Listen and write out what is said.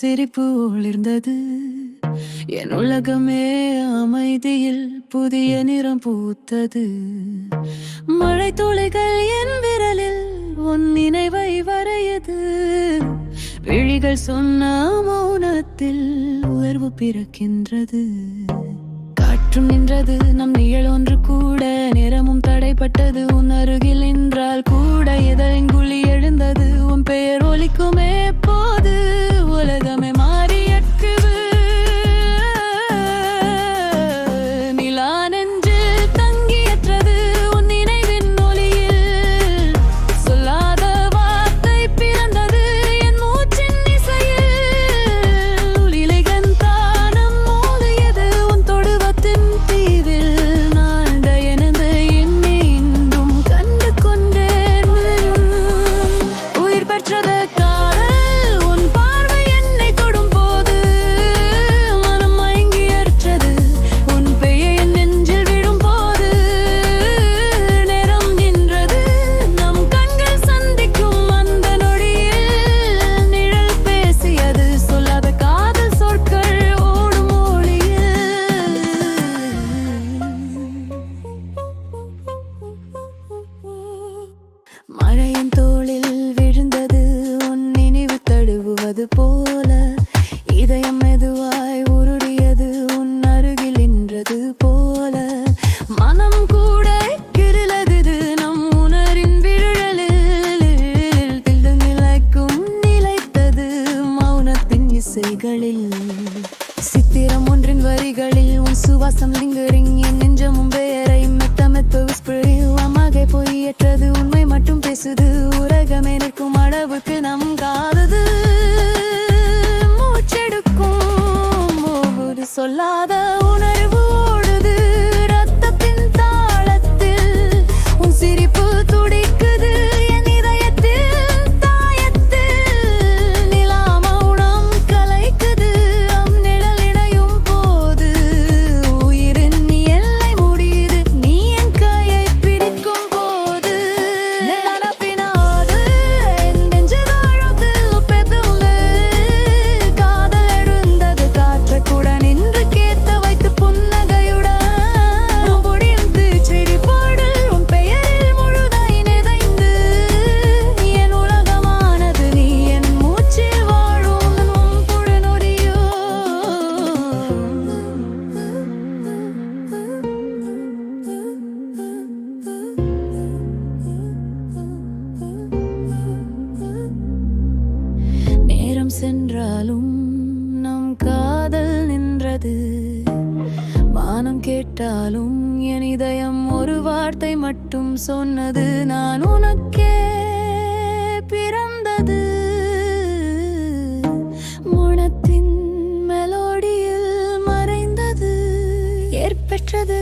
சிரிப்பு ஒளிர்ந்தது. என் உலகமே அமைதியில் புதிய நிறம் பூத்தது. மழை துளிகள் என் விரலில் உன் நினைவை வரையது. விழிகள் சொன்ன மௌனத்தில் உயர்வு பிறக்கின்றது. சுற்றும் நின்றது நம் நிழல் ஒன்று கூட. நேரமும் தடைப்பட்டது உன் அருகில் நின்றால் கூட. இதழின் குழி எழுந்தது உன் பெயர் ஒலிக்குமே. போது உலகமே வரிகளில் சித்திரம் ஒன்றின் வரிகளில் உன் சுவாசம் லிங்கரிங் என் நெஞ்சமும் பெயரை மெத்த மெத்த பொய்யற்றது. உண்மை மட்டும் பேசுது. உலகமே நிற்கும் அளவுக்கு நம் காதது. கேட்டாலும் என் இதயம் ஒரு வார்த்தை மட்டும் சொன்னது நான் உனக்கே பிறந்தது. முனத்தின் மெலோடியில் மறைந்தது ஏற்பெற்றது